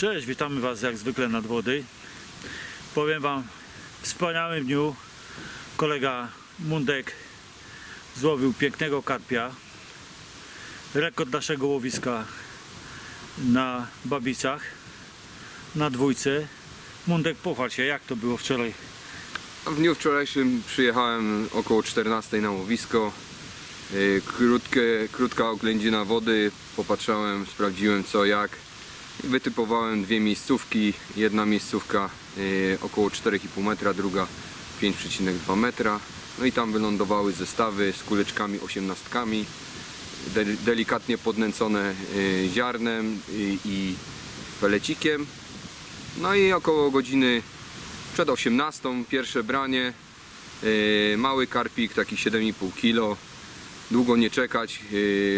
Cześć, witamy Was jak zwykle nad wody. Powiem Wam, w wspaniałym dniu kolega Mundek złowił pięknego karpia. Rekord naszego łowiska na Babicach, na dwójce. Mundek, pochwal się, jak to było wczoraj? W dniu wczorajszym przyjechałem około 14 na łowisko. Yy, Krótkie, krótka oględzina wody, popatrzałem, sprawdziłem co jak. Wytypowałem dwie miejscówki. Jedna miejscówka yy, około 4,5 metra, druga 5,2 metra. No i tam wylądowały zestawy z kuleczkami osiemnastkami, del- delikatnie podnęcone yy, ziarnem i, i pelecikiem. No i około godziny przed 18 pierwsze branie mały karpik taki 7,5 kg długo nie czekać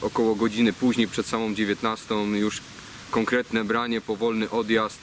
około godziny później przed samą 19 już konkretne branie powolny odjazd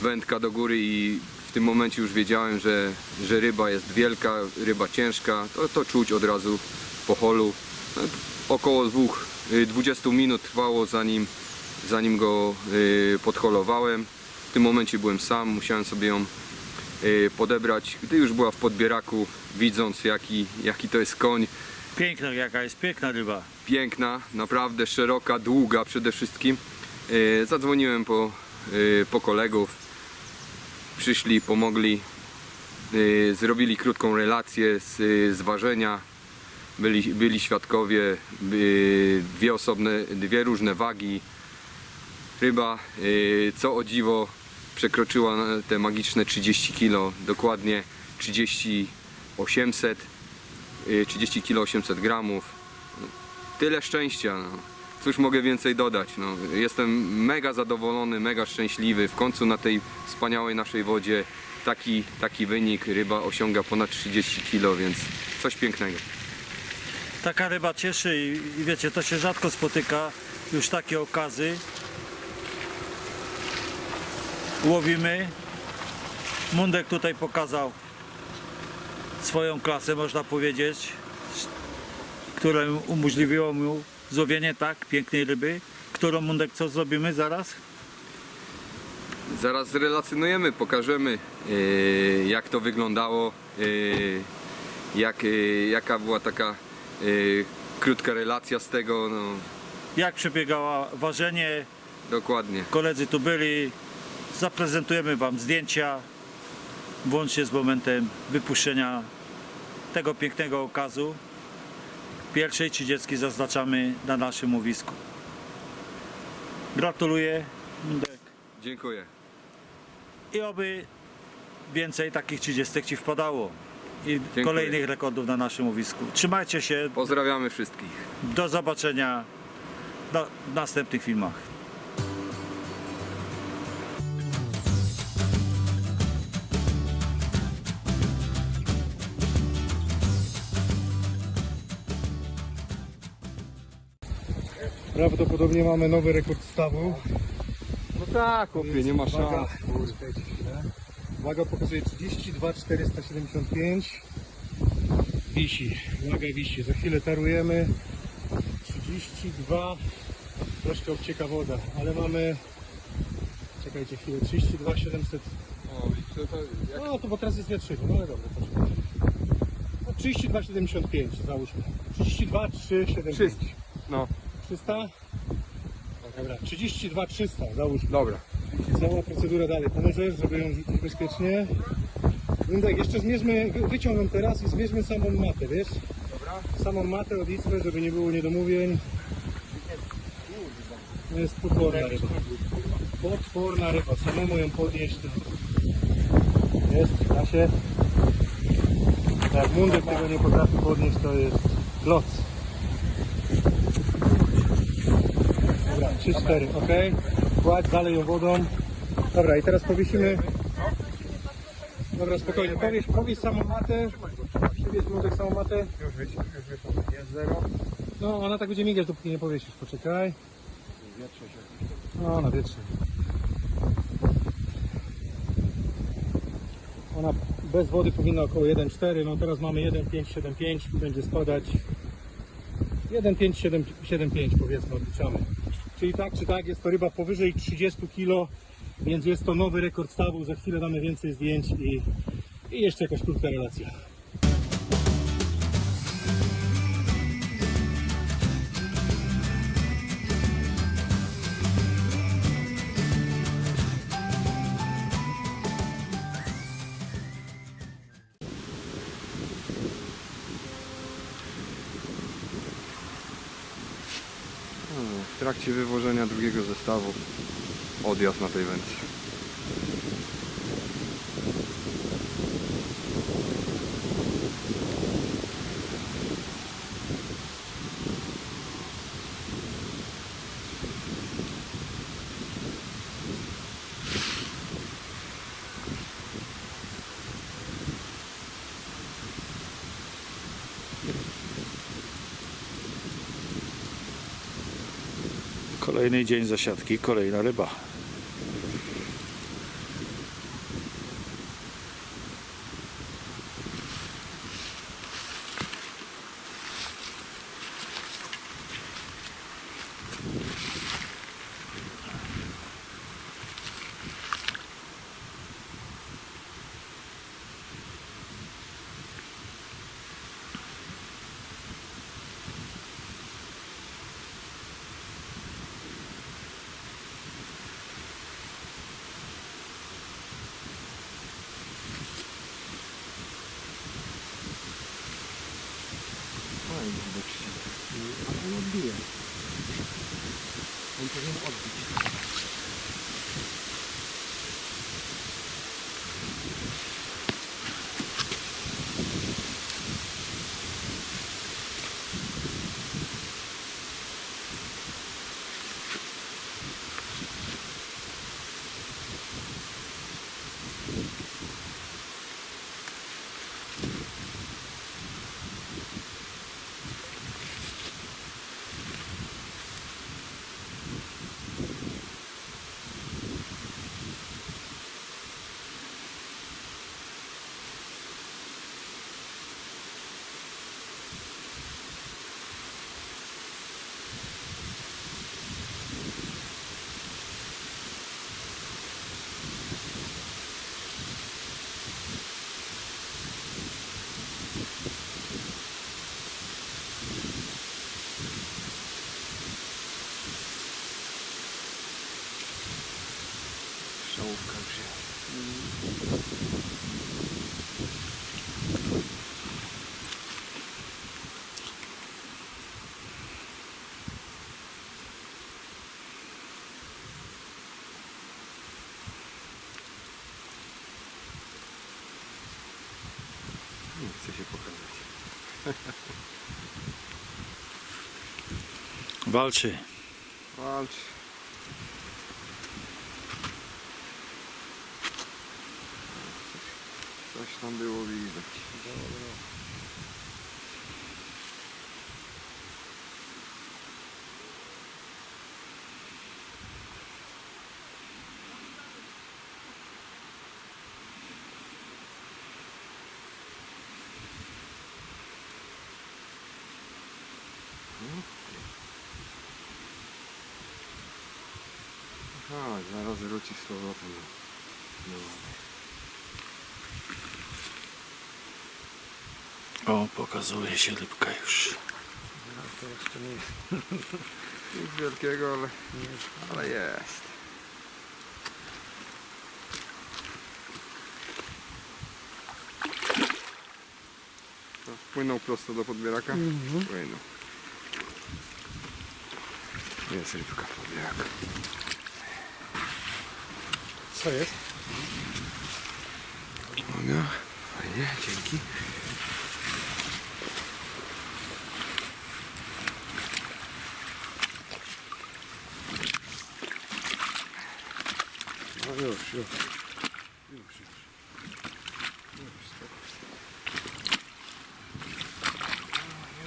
wędka do góry i w tym momencie już wiedziałem, że, że ryba jest wielka, ryba ciężka. To, to czuć od razu po holu. No, około dwóch, yy, 20 minut trwało zanim, zanim go yy, podholowałem. W tym momencie byłem sam, musiałem sobie ją y, podebrać, gdy już była w podbieraku, widząc jaki, jaki to jest koń. Piękna, jaka jest piękna ryba. Piękna, naprawdę szeroka, długa przede wszystkim. Y, Zadzwoniłem po, y, po kolegów, przyszli, pomogli, y, zrobili krótką relację z, z ważenia. Byli, byli świadkowie, y, dwie osobne, dwie różne wagi. Ryba, y, co o dziwo, przekroczyła te magiczne 30 kg, dokładnie 30 800, y, 30 kg 800 gramów. Tyle szczęścia. No. Cóż mogę więcej dodać? No, jestem mega zadowolony, mega szczęśliwy. W końcu na tej wspaniałej naszej wodzie taki, taki wynik. Ryba osiąga ponad 30 kg, więc coś pięknego. Taka ryba cieszy i, i wiecie, to się rzadko spotyka, już takie okazy. Łowimy. Mundek tutaj pokazał swoją klasę, można powiedzieć, która umożliwiło mu złowienie tak pięknej ryby. Którą Mundek co zrobimy zaraz? Zaraz zrelacjonujemy, pokażemy yy, jak to wyglądało, yy, jak, yy, jaka była taka yy, krótka relacja z tego, no Jak przebiegała ważenie, dokładnie. koledzy tu byli, zaprezentujemy Wam zdjęcia, włącznie z momentem wypuszczenia tego pięknego okazu. Pierwszej trzydziestki zaznaczamy na naszym łowisku. Gratuluję. Dziękuję. i oby więcej takich trzydziestek Ci wpadało i Dziękuję. kolejnych rekordów na naszym łowisku. Trzymajcie się, Pozdrawiamy wszystkich. do zobaczenia na- w następnych filmach. Prawdopodobnie mamy nowy rekord stawu. No tak, chłopie, nie ma Waga, Waga pokazuje 32 475. Wisi, waga wisi. Za chwilę tarujemy. 32. Troszkę obcieka woda, ale mamy. Czekajcie chwilę. 32 700. No to bo teraz jest wietrzyk. No ale dobra, poczekaj. No, 32 75 załóżmy. 32 375. No, 300? Dobra, 32 300 załóżmy. dobra. Cała procedura dalej. Pomożesz, żeby ją rzucić bezpiecznie. Windek, jeszcze zmierzmy, wy- wyciągam teraz i zmierzmy samą matę, wiesz? Dobra. Samą matę odliczmy, żeby nie było niedomówień. To jest potworna ryba. Potworna ryba. Samemu ją podnieść to... Jest, da się. Jak Mundek tego nie potrafi podnieść, to jest kloc. Dobra, 3-4, ok. Kładź, dalej ją wodą. Dobra, i teraz powiesimy. Dobra, spokojnie, powieś, powieś samą matę. Przywieź młodek samą matę. Już wyszło, już wyszło. Jest zero. No, ona tak będzie migać, dopóki nie powiesisz. Poczekaj. No, na wietrze. Ona bez wody powinna około 1,4. No teraz mamy 1,575. Będzie spadać 1,575 powiedzmy, odliczamy. Czyli tak czy tak jest to ryba powyżej 30 kg, więc jest to nowy rekord stawu. Za chwilę damy więcej zdjęć i, i jeszcze jakaś krótka relacja. Trakcie wywożenia drugiego zestawu odjazd na tej wędce. Kolejny dzień zasiadki, kolejna ryba. On odbije. On powinien już jest. Nie chcę się pokazać. Walczy. Walcz. Coś tam było widać. Aha, zaraz wróci z powrotem. No. O, pokazuje się rybka już. To jeszcze nie jest. Nic wielkiego, ale, ale jest. To Wpłynął prosto do podbieraka? Wpłynął. Jest rybka w podbieraku. Co jest? Uwaga. Fajnie, dzięki. No już, już. Już,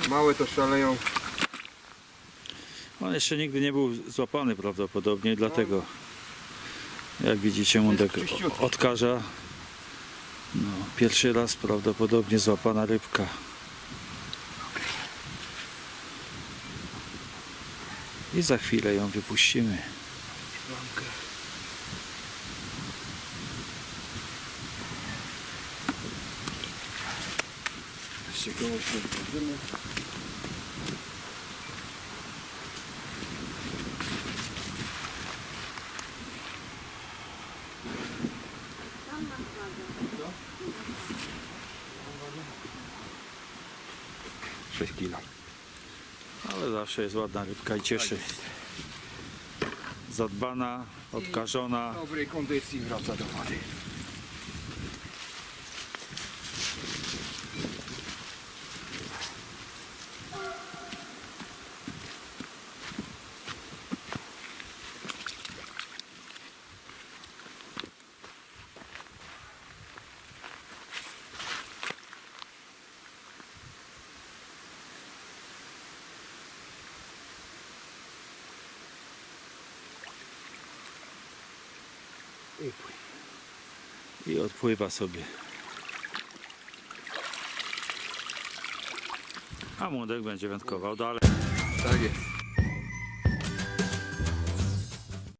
już. Małe to szaleją. On jeszcze nigdy nie był złapany prawdopodobnie, dlatego jak widzicie mundek odkarza. No, pierwszy raz prawdopodobnie złapana rybka. I za chwilę ją wypuścimy. Z ciekawością wchodzimy. Sześć kilo. Ale zawsze jest ładna rybka i cieszy. Zadbana, odkażona. W dobrej kondycji wraca do wody. I odpływa sobie. A młodek będzie wędkował dalej. Tak jest.